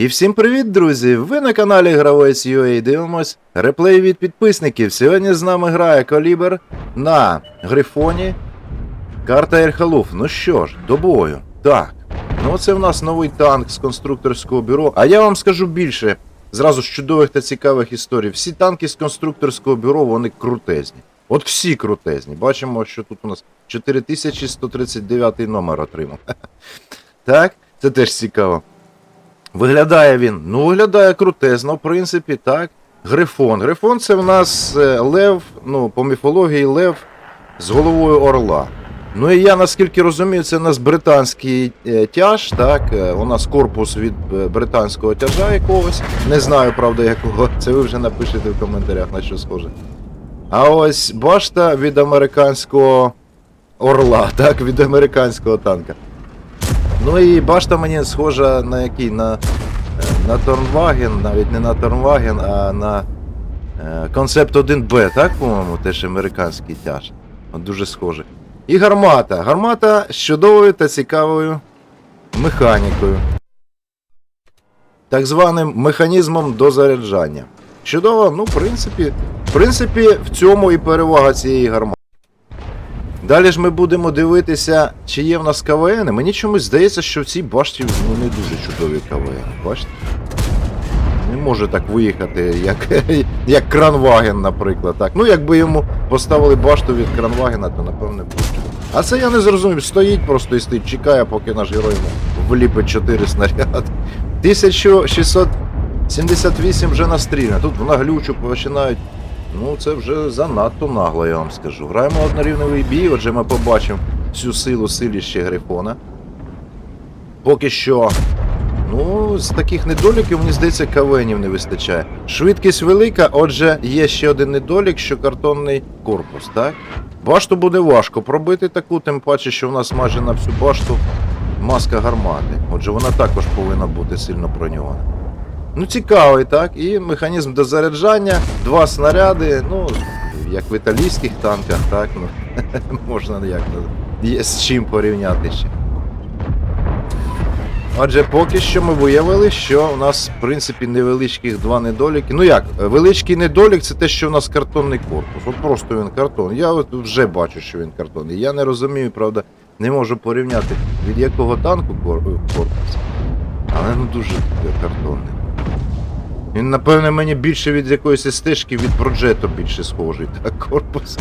І всім привіт, друзі! Ви на каналі Гравець UA дивимось реплей від підписників. Сьогодні з нами грає Колібер на Грифоні. Карта Ельхалуф. Ну що ж, до бою. Так. Ну це в нас новий танк з конструкторського бюро. А я вам скажу більше. Зразу з чудових та цікавих історій. Всі танки з конструкторського бюро, вони крутезні. От всі крутезні. Бачимо, що тут у нас 4139 номер отримав. Так, це теж цікаво. Виглядає він. Ну, виглядає крутезно, в принципі, так. Грифон. Грифон це в нас е, лев, ну, по міфології лев з головою орла. Ну і я наскільки розумію, це у нас британський е, тяж, так. е, У нас корпус від британського тяжа якогось. Не знаю, правда, якого. Це ви вже напишете в коментарях, на що схоже. А ось башта від американського орла, так, від американського танка. Ну і башта мені схожа на який? На, е, на Торнваген, навіть не на Торнваген, а на е, концепт 1Б, так, по-моєму, теж американський тяж. От дуже схоже. І гармата. Гармата з чудовою та цікавою механікою. Так званим механізмом дозаряджання. Чудово, ну, в принципі, в принципі, в цьому і перевага цієї гармати. Далі ж ми будемо дивитися, чи є в нас КВН. Мені чомусь здається, що в цій башті ну, не дуже чудові КВН. Бачите? Не може так виїхати, як, як Кранваген, наприклад. Так. Ну, якби йому поставили башту від Кранвагена, то напевне б. А це я не зрозумів. Стоїть просто і стоїть, чекає, поки наш герой вліпить 4 снаряди. 1678 вже настріляно. Тут на глючу починають. Ну, це вже занадто нагло, я вам скажу. Граємо однорівневий бій, отже ми побачимо всю силу силіще Грифона. Поки що. Ну, з таких недоліків, мені здається, кавенів не вистачає. Швидкість велика, отже, є ще один недолік, що картонний корпус, так? Башту буде важко пробити таку, тим паче, що в нас майже на всю башту маска гармати. Отже, вона також повинна бути сильно броньована. Ну, цікавий, так? І механізм дозаряджання, два снаряди, ну, як в італійських танках, так, ну, можна як є з чим порівняти ще. Отже, поки що ми виявили, що у нас, в принципі, невеличких два недоліки. Ну як, величкий недолік це те, що у нас картонний корпус. От просто він картон. Я от вже бачу, що він картонний. Я не розумію, правда, не можу порівняти від якого танку корпус. Але ну дуже картонний. Він, напевне, мені більше від якоїсь стежки від проджету більше схожий, так, корпус.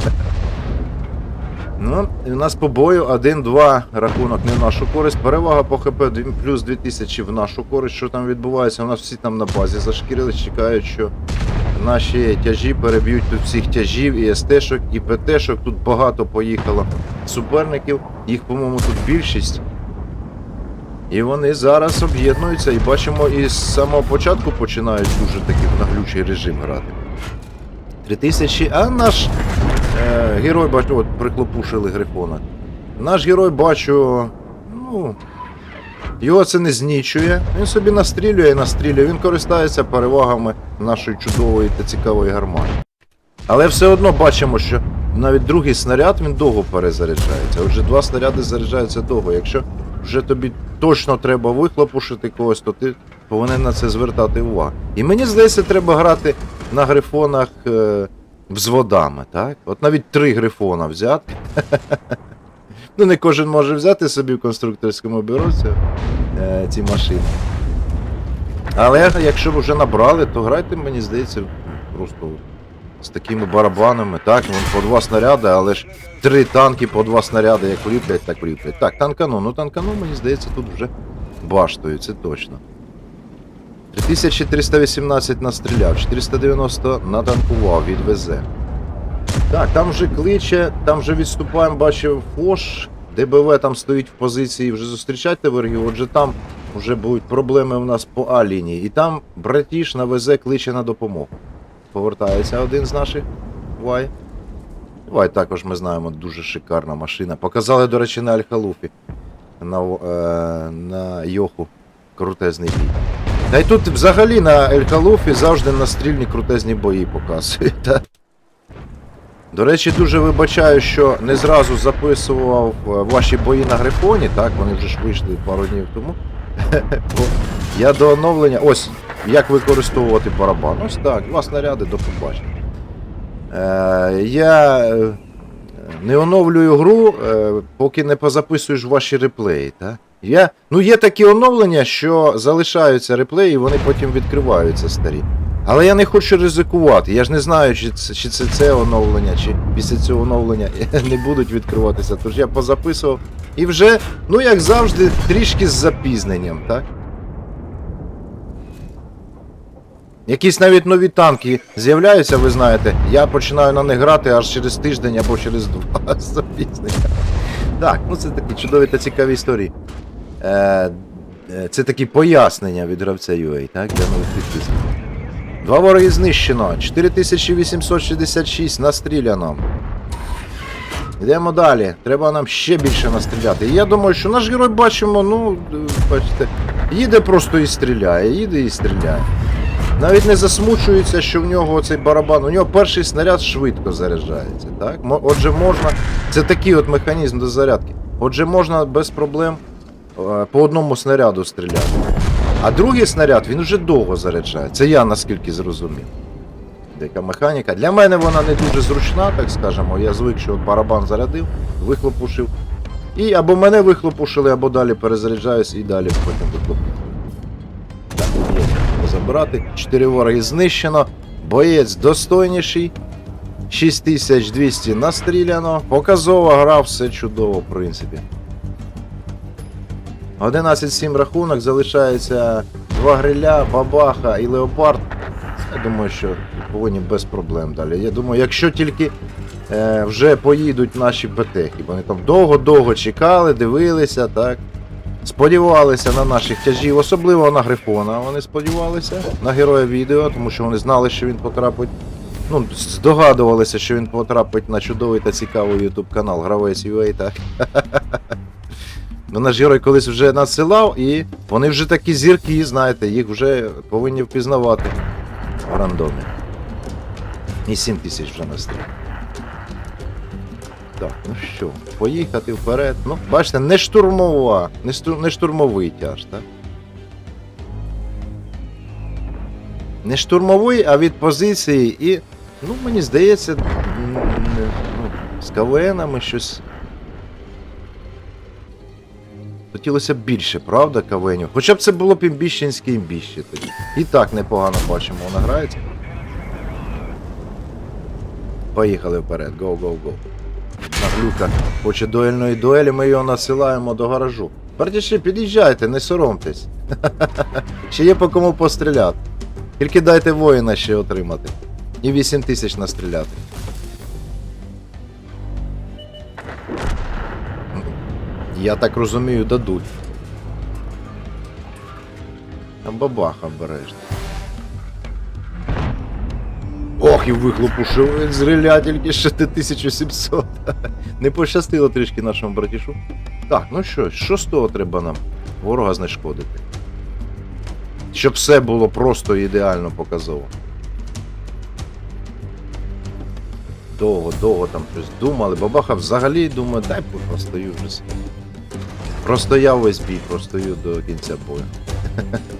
Ну, і у нас по бою 1-2 рахунок не в нашу користь. Перевага по ХП плюс 2000 в нашу користь. Що там відбувається? У нас всі там на базі зашкірились, чекають, що наші тяжі переб'ють тут всіх тяжів, і СТ-шок, і ПТ-шок. Тут багато поїхало суперників. Їх, по-моєму, тут більшість. І вони зараз об'єднуються і бачимо, і з самого початку починають дуже такий наглючий режим грати. 3000, а наш е, герой бачу, от приклопушили Грифона. Наш герой бачу, ну. Його це не знічує. Він собі настрілює і настрілює. Він користається перевагами нашої чудової та цікавої гармати. Але все одно бачимо, що навіть другий снаряд він довго перезаряджається. Отже, два снаряди заряджаються довго. Якщо вже тобі точно треба вихлопушити когось, то ти повинен на це звертати увагу. І мені здається, треба грати на грифонах е, взводами, так? От навіть три грифона взяти. Ну, не кожен може взяти собі в конструкторському бюро е, ці машини. Але якщо ви вже набрали, то грайте, мені здається, просто з такими барабанами. Так, вон по два снаряди, але ж три танки по два снаряди, як вліплять, так вліплять. Так, танкану, ну танкану, мені здається, тут вже баштою, це точно. 3318 настріляв, 490 натанкував, відвезе. Так, там вже кличе, там вже відступаємо, бачив Фош. ДБВ там стоїть в позиції, вже зустрічайте ворогів, отже там вже будуть проблеми у нас по А-лінії. І там братіш на ВЗ кличе на допомогу. Повертається один з наших Вай. Вай також ми знаємо, дуже шикарна машина. Показали, до речі, на Альхалуфі. На, е, на Йоху. Крутезний бій. Та й тут взагалі на Ельхалуфі завжди настрільні крутезні бої показують. До речі, дуже вибачаю, що не зразу записував е, ваші бої на Грифоні, так, вони вже ж вийшли пару днів тому. Я до оновлення. Ось, як використовувати барабан. Ось так, два снаряди до побачення. Е, я е, не оновлюю гру, е, поки не позаписуєш ваші реплеї. Так? Я, ну, є такі оновлення, що залишаються реплеї, і вони потім відкриваються старі. Але я не хочу ризикувати. Я ж не знаю, чи це, чи це це оновлення, чи після цього оновлення не будуть відкриватися. Тож я позаписував. І вже, ну як завжди, трішки з запізненням, так? Якісь навіть нові танки з'являються, ви знаєте. Я починаю на них грати аж через тиждень або через два з. Так, ну це такі чудові та цікаві історії. Е, е, це такі пояснення від гравця UA, так, для нових підписників. Два вороги знищено, 4866 настріляно. Йдемо далі. Треба нам ще більше настріляти. І я думаю, що наш герой бачимо, ну, е, бачите, їде просто і стріляє, їде і стріляє. Навіть не засмучується, що в нього цей барабан. У нього перший снаряд швидко заряджається. Так? Отже, можна. Це такий от механізм до зарядки. Отже, можна без проблем е, по одному снаряду стріляти. А другий снаряд він вже довго заряджає. Це я наскільки зрозумів. Деяка механіка. Для мене вона не дуже зручна, так скажемо. Я звик, що от барабан зарядив, вихлопушив. І або мене вихлопушили, або далі перезаряджаюсь і далі потім вихлопушую. Забирати. 4 вороги знищено. Боєць достойніший. 6200 настріляно. Показова гра, все чудово, в принципі. 11-7 рахунок, залишається два гриля, бабаха і леопард. Я думаю, що повинні без проблем далі. Я думаю, якщо тільки е, вже поїдуть наші БТХи, вони там довго-довго чекали, дивилися, так. Сподівалися на наших тяжів, особливо на Грифона. Вони сподівалися на героя відео, тому що вони знали, що він потрапить. Ну, здогадувалися, що він потрапить на чудовий та цікавий YouTube канал Гравець UA, так. Ну, наш герой колись вже надсилав, і вони вже такі зірки, знаєте, їх вже повинні впізнавати в рандомі. І 7 тисяч вже настріл. Так, ну що, поїхати вперед. Ну, бачите, не штурмова, не, штур, не штурмовий тяж, так? Не штурмовий, а від позиції і. Ну, мені здається, ну, з КВНами щось. Хотілося б більше, правда, КВНів? Хоча б це було б імбіщенське імбіще тоді. І так непогано бачимо, вона грається. Поїхали вперед, go, go. Хоче дуельної дуелі, ми його насилаємо до гаражу. Братіші, під'їжджайте, не соромтесь. ще є по кому постріляти. Тільки дайте воїна ще отримати. І 8 тисяч настріляти. Я так розумію, дадуть. Бабаха обережно. І вихлопушив він з тільки ще 1700. Не пощастило трішки нашому братішу. Так, ну що, що з того треба нам ворога знешкодити? Щоб все було просто ідеально показово. Довго, довго там щось думали. Бабаха взагалі думає, дай простою вже. собі». Простояв весь бій, простою до кінця бою.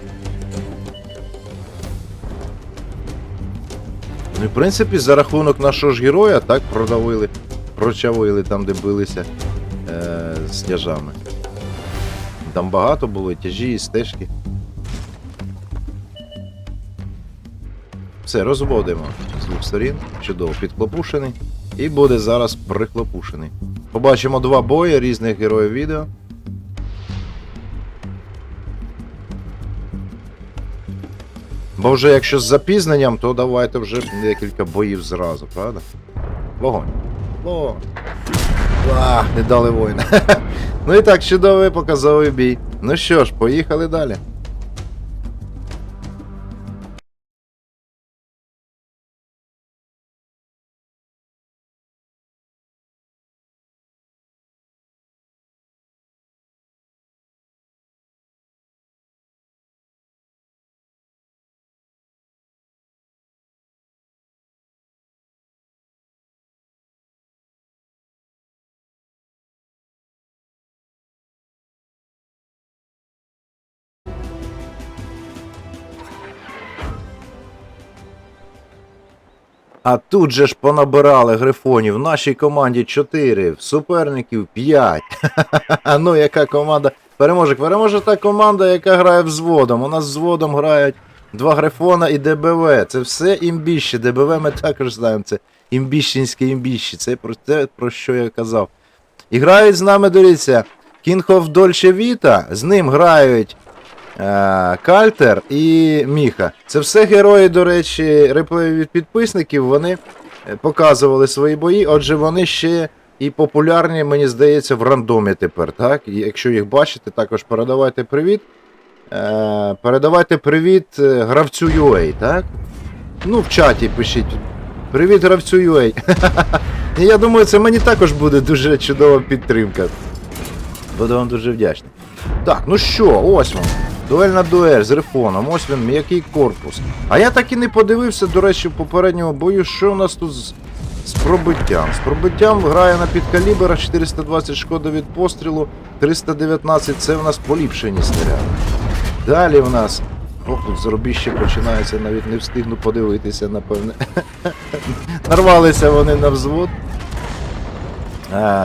Ну і в принципі, за рахунок нашого ж героя так продавили, прочавили там, де билися е- з тяжами. Там багато було тяжі, і стежки. Все, розводимо з двох сторін. Чудово, підхлопушений. І буде зараз прихлопушений. Побачимо два бої різних героїв відео. Бо вже якщо з запізненням, то давайте вже декілька боїв зразу, правда? Вогонь. Вогонь. А, не дали воїна. ну і так, чудовий показовий бій. Ну що ж, поїхали далі. А тут же ж понабирали грифонів. В нашій команді 4, в суперників 5. ну, яка команда. Переможе, переможе та команда, яка грає взводом. У нас взводом грають два грифона і ДБВ. Це все імбіщі. ДБВ ми також знаємо. Це імбіщенське імбіщі. Це про те, про що я казав. І грають з нами, дивіться, of Dolce Vita, з ним грають Кальтер і Міха. Це все герої, до речі, реплеї від підписників. Вони е, показували свої бої, отже, вони ще і популярні, мені здається, в рандомі тепер. так? Якщо їх бачите, також передавайте привіт. Е, передавайте привіт е, гравцю UA, так? Ну, в чаті пишіть. Привіт, гравцю UA. Я думаю, це мені також буде дуже чудова підтримка. Буду вам дуже вдячний. Так, ну що, ось він. Дуельна дуель з рифоном, ось він, м'який корпус. А я так і не подивився, до речі, в попередньому бою, що у нас тут з, з пробиттям. З пробиттям грає на підкаліберах 420 шкоди від пострілу, 319 це в нас поліпшені снаряди. Далі в нас. Ох, тут заробіще починається, навіть не встигну подивитися, напевне. Нарвалися вони на взвод.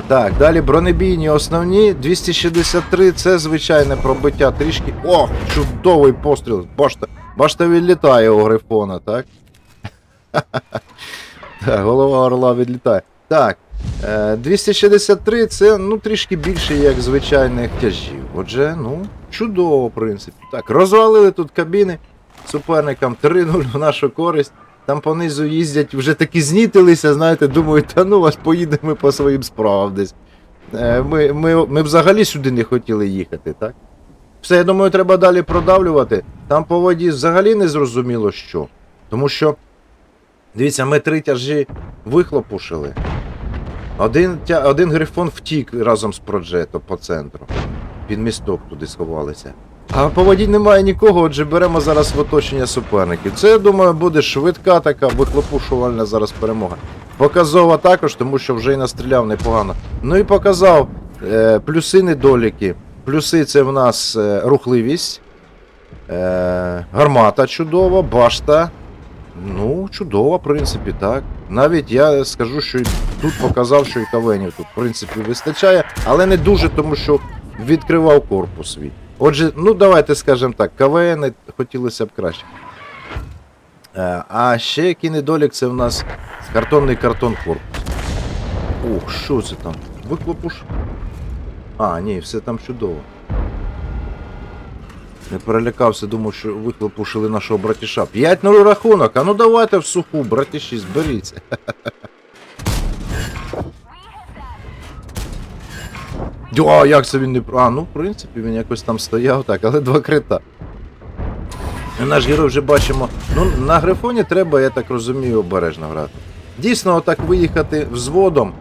Так, далі бронебійні основні. 263 це звичайне пробиття трішки. О, чудовий постріл. Башта, башта відлітає у грифона, так? так, голова орла відлітає. Так. Е, 263 це ну трішки більше, як звичайних тяжів. Отже, ну, чудово, в принципі. Так, розвалили тут кабіни суперникам 3-0 в нашу користь. Там понизу їздять, вже такі знітилися, знаєте, думають, та ну вас поїдемо по своїм справам десь. Е, Ми, ми, ми взагалі сюди не хотіли їхати, так? Все, я думаю, треба далі продавлювати. Там по воді взагалі не зрозуміло що. Тому що, дивіться, ми три тяжі вихлопушили. Один, один грифон втік разом з проджето по центру. Під місток туди сховалися. А по воді немає нікого, отже беремо зараз в оточення суперників. Це, я думаю, буде швидка така вихлопушувальна зараз перемога. Показова також, тому що вже й настріляв непогано. Ну і показав е, плюси недоліки. Плюси це в нас е, рухливість, е, гармата чудова, башта. Ну, чудова, в принципі, так. Навіть я скажу, що тут показав, що і кавенів тут, в принципі, вистачає, але не дуже, тому що відкривав корпус свій. Отже, ну давайте скажемо так, КВН хотілося б краще. Е, А ще який недолік, це в нас картонний картон корпус. Ох, що це там? Виклопуш? А, ні, все там чудово. Не перелякався, думав, що виклопушили нашого братіша. 5-0 рахунок, а ну давайте в суху, братіші, зберіться. А, як це він не про. А, ну в принципі він якось там стояв так, але два крита. Наш герой вже бачимо. Ну, на грифоні треба, я так розумію, обережно грати. Дійсно, отак виїхати взводом.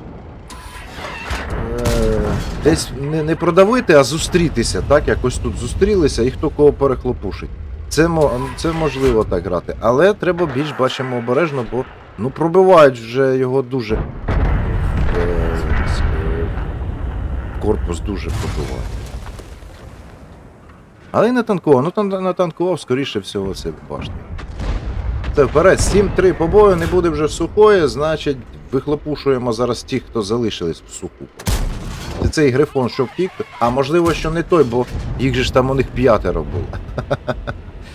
Е, десь не, не продавити, а зустрітися, так? Якось тут зустрілися і хто кого перехлопушить. Це, це можливо так грати. Але треба більш бачимо обережно, бо ну, пробивають вже його дуже. Е, з- е, корпус дуже пробиває. Але й не танкував. Ну там натанкував, скоріше всього, це башня. Це вперед, 7-3 по бою, не буде вже сухої, значить вихлопушуємо зараз тих, хто залишились в суху. Це цей грифон, що втік, а можливо, що не той, бо їх же ж там у них п'ятеро було.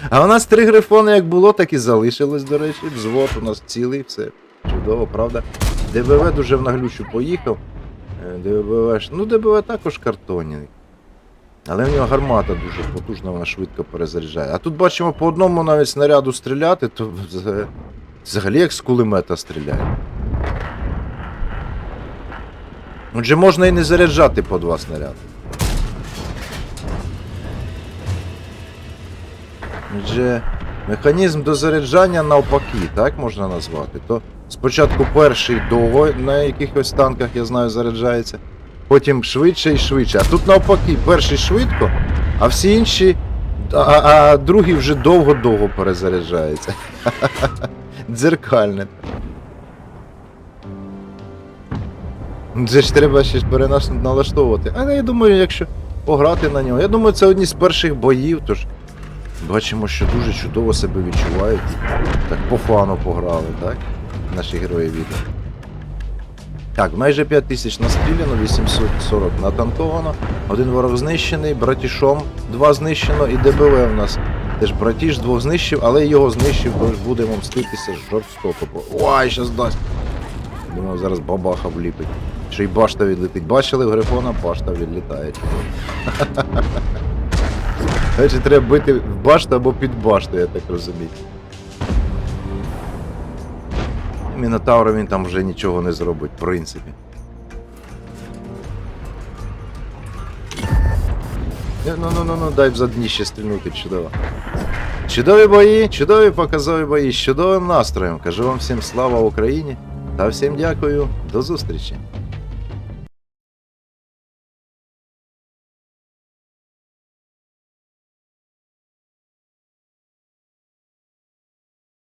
А у нас три грифони як було, так і залишилось, до речі. Взвод у нас цілий, все чудово, правда. ДБВ дуже в наглючу поїхав. Е, ДБВ, ну ДБВ також картонний. Але в нього гармата дуже потужна, вона швидко перезаряджає. А тут бачимо по одному навіть снаряду стріляти, то взагалі як з кулемета стріляє. Отже, можна і не заряджати по два снаряди. Отже, механізм дозаряджання навпаки, так можна назвати. То спочатку перший довго на якихось танках, я знаю, заряджається, потім швидше і швидше. А тут навпаки, перший швидко, а всі інші. А, а, другий вже довго-довго перезаряджається. Дзеркальне. Це ж треба ще перенас налаштовувати. Але я думаю, якщо пограти на нього. Я думаю, це одні з перших боїв, тож бачимо, що дуже чудово себе відчувають. Так по фану пограли, так? Наші герої відео. Так, майже 5 тисяч настріляно, 840 натанковано, один ворог знищений, братішом два знищено і ДБВ у нас. Теж братіш двох знищив, але його знищив, бо будемо мститися жорстоко. Ой, щас дасть. Думав, зараз бабаха вліпить. Ще й башта відлетить. Бачили в Грифона, башта відлітає. Значить, треба бити в башту або під башту, я так розумію. Мінотавра він там вже нічого не зробить, в принципі. Ну, ну, ну, ну, дай в задніще стрільнути, чудово. Чудові бої, чудові показові бої з чудовим настроєм. Кажу вам всім слава Україні та всім дякую. До зустрічі.